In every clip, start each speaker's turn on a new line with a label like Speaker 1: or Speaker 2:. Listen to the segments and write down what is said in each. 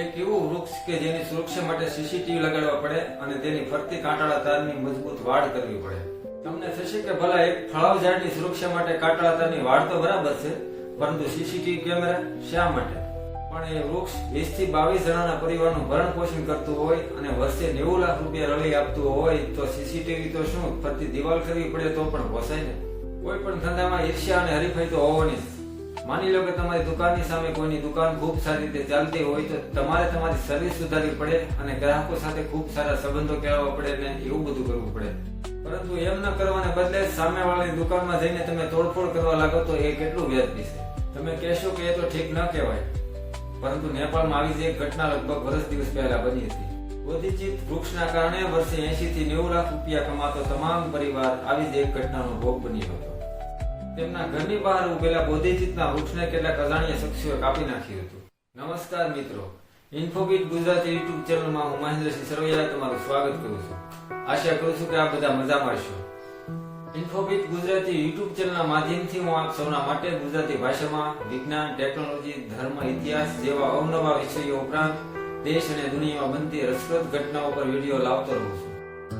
Speaker 1: એક એવું વૃક્ષ કે જેની સુરક્ષા માટે સીસીટીવી લગાડવા પડે અને તેની ફરતી કાંટાળા તારની મજબૂત વાડ કરવી પડે. તમને થશે કે ભલા એક ફળાવ ઝાડની સુરક્ષા માટે કાંટાળા તારની વાડ તો બરાબર છે, પરંતુ સીસીટીવી કેમેરા શા માટે? પણ એ વૃક્ષ વીસથી બાવીસ જણાના પરિવારનું ભરણ પોષણ કરતું હોય અને વર્ષે નેવું લાખ રૂપિયા રળી આપતું હોય તો સીસીટીવી તો શું? ફરતી દિવાલ કરવી પડે તો પણ પોસાય ને. કોઈ પણ ધંધામાં ઈર્ષ્યા અને હરીફાઈ તો હોવાની. માની લો કે તમારી દુકાનની સામે કોઈની દુકાન ખૂબ સારી રીતે ચાલતી હોય તો તમારે તમારી સર્વિસ સુધારવી પડે અને ગ્રાહકો સાથે ખૂબ સારા સંબંધો કેળવવા પડે ને એવું બધું કરવું પડે. પરંતુ એમ ન કરવાને બદલે સામેવાળાની દુકાનમાં જઈને તમે તોડફોડ કરવા લાગો તો એ કેટલું વ્યાજબી છે. તમે કહેશો કે એ તો ઠીક ન કહેવાય. પરંતુ નેપાળમાં આવી જ એક ઘટના લગભગ વર્ષ દિવસ પહેલા બની હતી. બોધિચિત વૃક્ષના કારણે વર્ષે એસી થી નેવું લાખ રૂપિયા કમાતો તમામ પરિવાર આવી જ એક ઘટનાનો ભોગ બન્યો હતો. તેમના ઘરની બહાર ઉભેલા બોધિચિતના વૃક્ષને કેટલાક અજાણ્યા શખ્સીઓએ કાપી નાખ્યું હતું. નમસ્કાર મિત્રો. ઇન્ફોબીટ ગુજરાતી યુટ્યુબ ચેનલમાં હું મહેન્દ્રસિંહ સરવૈયા તમારું સ્વાગત કરું છું. આશા કરું છું કે આપ બધા મજામાં છો ઇન્ફોબીટ ગુજરાતી યુટ્યુબ ચેનલના માધ્યમથી હું આપ સૌના માટે ગુજરાતી ભાષામાં વિજ્ઞાન, ટેકનોલોજી, ધર્મ, ઇતિહાસ જેવા અવનવા વિષયો ઉપરાંત દેશ અને દુનિયામાં બનતી રસપ્રદ ઘટનાઓ પર વીડિયો લાવતો રહું છું.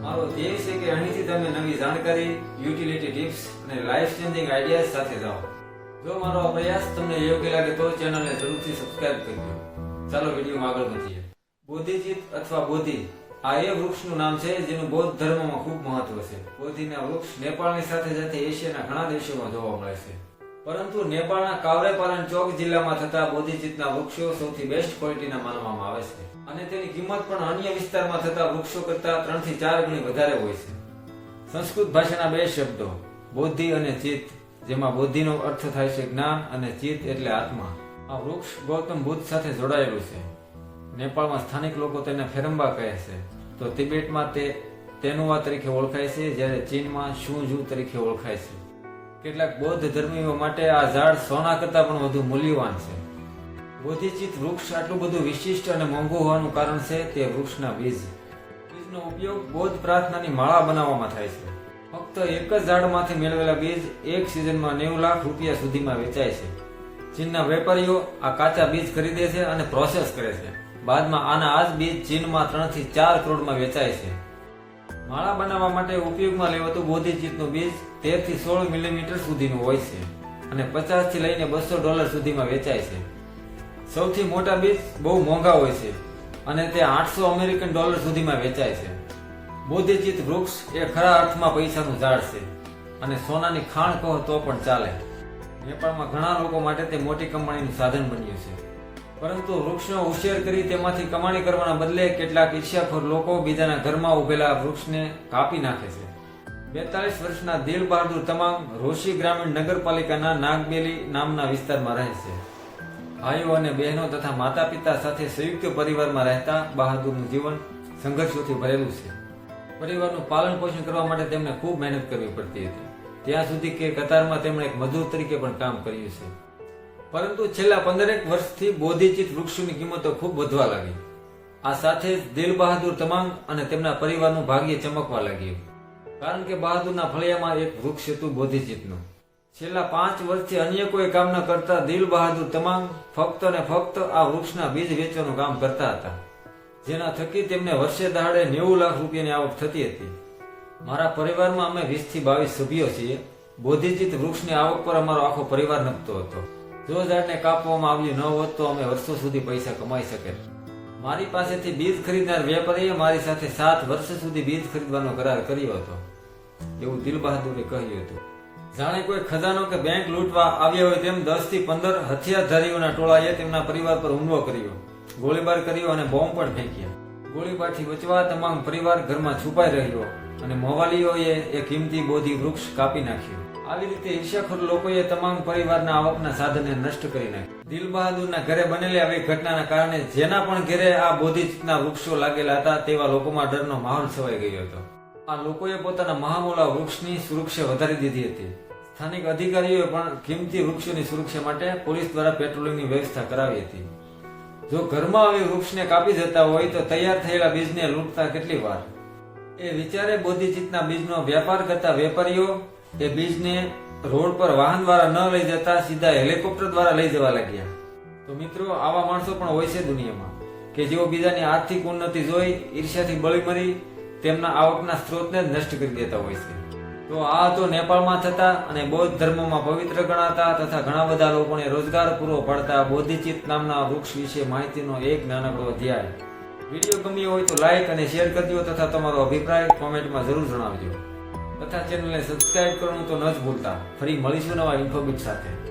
Speaker 1: મારો ધ્યેય છે કે અહીંથી તમે નવી જાણકારી, યુટિલિટી ટિપ્સ અને લાઈફ ચેન્જિંગ આઈડિયાઝ સાથે જાઓ. જો મારો આ પ્રયાસ તમને યોગ્ય લાગે તો ચેનલને જરૂરથી સબસ્ક્રાઇબ કરજો. ચાલો વિડીયોમાં આગળ વધીએ. બોધિજીત અથવા બોધિ આ એ વૃક્ષનું નામ છે જેનું બૌદ્ધ ધર્મમાં ખૂબ મહત્વ છે. બોધિના વૃક્ષ નેપાળની સાથે સાથે એશિયાના ઘણા દેશોમાં જોવા મળે છે. પરંતુ નેપાળના કાવરેપાલન ચોક જિલ્લામાં થતા બોધિચિતના વૃક્ષો સૌથી બેસ્ટ ક્વોલિટીના માનવામાં આવે છે. અને તેની કિંમત પણ અન્ય વિસ્તારમાં થતા વૃક્ષો કરતા ત્રણથી ચાર ગણી વધારે હોય છે. સંસ્કૃત ભાષાના બે શબ્દો, બોધિ અને ચિત્ત, જેમાં બોધિનો અર્થ થાય છે જ્ઞાન અને ચિત્ત એટલે આત્મા. આ વૃક્ષ ગૌતમ બુદ્ધ સાથે જોડાયેલું છે. નેપાળમાં સ્થાનિક લોકો તેને ફેરંબા કહે છે. તો તિબેટમાં તે તેનુવા તરીકે ઓળખાય છે, જ્યારે ચીનમાં શુંજુ તરીકે ઓળખાય છે. કેટલાક બૌદ્ધ ધર્મીઓ માટે આ ઝાડ સોના કરતાં પણ વધુ મૂલ્યવાન છે. બોધિચિત વૃક્ષ આટલું બધું વિશિષ્ટ અને મોંઘું હોવાનું કારણ છે તે વૃક્ષના બીજ. બીજનો ઉપયોગ બૌદ્ધ પ્રાર્થનાની માળા બનાવવામાં થાય છે. ફક્ત એક જ ઝાડમાંથી મેળવેલા બીજ એક સિઝનમાં નેવું લાખ રૂપિયા સુધીમાં વેચાય છે. ચીનના વેપારીઓ આ કાચા બીજ ખરીદે છે અને પ્રોસેસ કરે છે. બાદમાં આના આ જ બીજ ચીનમાં ત્રણથી ચાર કરોડમાં વેચાય છે. માળા બનાવવા માટે ઉપયોગમાં લેવાતું બોધિચિતનું બીજ તેરથી સોળ મિલીમીટર સુધીનું હોય છે અને પચાસથી લઈને બસો ડોલર સુધીમાં વેચાય છે. સૌથી મોટા બીજ બહુ મોંઘા હોય છે અને તે આઠસો અમેરિકન ડોલર સુધીમાં વેચાય છે. બોધિચિત વૃક્ષ એ ખરા અર્થમાં પૈસાનું ઝાડ છે અને સોનાની ખાણ કહો તો પણ ચાલે. નેપાળમાં ઘણા લોકો માટે તે મોટી કમાણીનું સાધન બન્યું છે. પરંતુ વૃક્ષનો ઉછેર કરી તેમાંથી કમાણી કરવાના બદલે કેટલાક ઈર્ષ્યાખોર લોકો બીજાના ઘરમાં ઉભેલા વૃક્ષને કાપી નાખે છે. બેતાલીસ વર્ષના દિલ બહાદુર તમામ રોશી ગ્રામીણ નગરપાલિકાના નાગબેલી નામના વિસ્તારમાં રહે છે. ભાઈઓ અને બહેનો તથા માતા પિતા સાથે સંયુક્ત પરિવારમાં રહેતા બહાદુરનું જીવન સંઘર્ષોથી ભરેલું છે. પરિવારનું પાલન પોષણ કરવા માટે તેમને ખૂબ મહેનત કરવી પડતી હતી. ત્યાં સુધી કે કતારમાં તેમણે એક મજૂર તરીકે પણ કામ કર્યું છે. પરંતુ છેલ્લા પંદરેક વર્ષથી બોધિચિત વૃક્ષોની કિંમતો ખૂબ વધવા લાગી. આ સાથે જ દિલ બહાદુર તમામ અને તેમના પરિવારનું ભાગ્ય ચમકવા લાગ્યું. કારણ કે બહાદુરના ફળિયામાં એક વૃક્ષ હતું બોધિચિતનું. છેલ્લા પાંચ વર્ષથી અન્ય કોઈ કામ ન કરતા દિલ બહાદુર તમામ ફક્ત ને ફક્ત આ વૃક્ષના બીજ વેચવાનું કામ કરતા હતા. જેના થકી તેમને વર્ષે દાડે નેવું લાખ રૂપિયાની આવક થતી હતી. મારા પરિવારમાં અમે વીસથી બાવીસ સભ્યો છીએ. બોધિચિત વૃક્ષની આવક પર અમારો આખો પરિવાર નપતો હતો. જો ઝાડને કાપવામાં આવ્યું ન હોત તો અમે વર્ષો સુધી પૈસા કમાઈ શકે મારી પાસેથી બીજ ખરીદનાર વેપારીએ મારી સાથે સાત વર્ષ સુધી બીજ ખરીદવાનો કરાર કર્યો હતો. એવું દિલ બહાદુરે કહ્યું હતું. જાણે કોઈ ખજાનો કે બેંક લૂંટવા આવ્યા હોય તેમ દસથી પંદર હથિયારધારીઓના ટોળાએ તેમના પરિવાર પર હુમલો કર્યો. ગોળીબાર કર્યો અને બોમ્બ પણ ફેંક્યા. ગોળીબારથી બચવા તમામ પરિવાર ઘરમાં છુપાઈ રહ્યો અને મોવાલીઓએ એ કિંમતી બોધી વૃક્ષ કાપી નાખ્યું. આવી રીતે ઈર્ષ્યાખોર લોકોએ તમામ પરિવારના આવકના સાધનને નષ્ટ કરી નાખ્યા. દિલ બહાદુરના ઘરે બનેલી આવી ઘટનાના કારણે જેના પણ ઘરે આ બોધિચના વૃક્ષો લાગેલા હતા તેવા લોકોમાં ડરનો માહોલ છવાઈ ગયો હતો. આ લોકોએ પોતાના મહામૂલા વૃક્ષની સુરક્ષા વધારી દીધી હતી. સ્થાનિક અધિકારીઓએ પણ કિંમતી વૃક્ષોની સુરક્ષા માટે પોલીસ દ્વારા પેટ્રોલિંગની વ્યવસ્થા કરાવી હતી. જો ઘરમાં આવી વૃક્ષને કાપી જતા હોય તો તૈયાર થયેલા બીજને લૂંટતા કેટલી વાર? એ વિચારે બોધિચિતના બીજનો વ્યાપાર કરતા વેપારીઓ એ બીજને રોડ પર વાહન દ્વારા ન લઈ જતા સીધા હેલિકોપ્ટર દ્વારા લઈ જવા લાગ્યા. તો મિત્રો, આવા માણસો પણ હોય છે દુનિયામાં કે જેઓ બીજાની આર્થિક ઉન્નતિ જોઈ, ઈર્ષ્યાથી બળી મરી, તેમના આવકના સ્ત્રોતને નષ્ટ કરી દેતા હોય છે. તો આ હતો નેપાળમાં થતા અને બૌદ્ધ ધર્મમાં પવિત્ર ગણાતા તથા ઘણા બધા લોકોને રોજગાર પૂરો પાડતા બોધિચિત નામના વૃક્ષ વિશે માહિતીનો એક નાનકડો અધ્યાય. વીડિયો ગમ્યો હોય તો લાઈક અને શેર કરજો તથા તમારો અભિપ્રાય કોમેન્ટમાં જરૂર જણાવજો. તથા ચેનલને સબસ્ક્રાઇબ કરવાનું તો ન જ ભૂલતા. ફરી મળીશું નવા ઇન્ફોબિટ સાથે.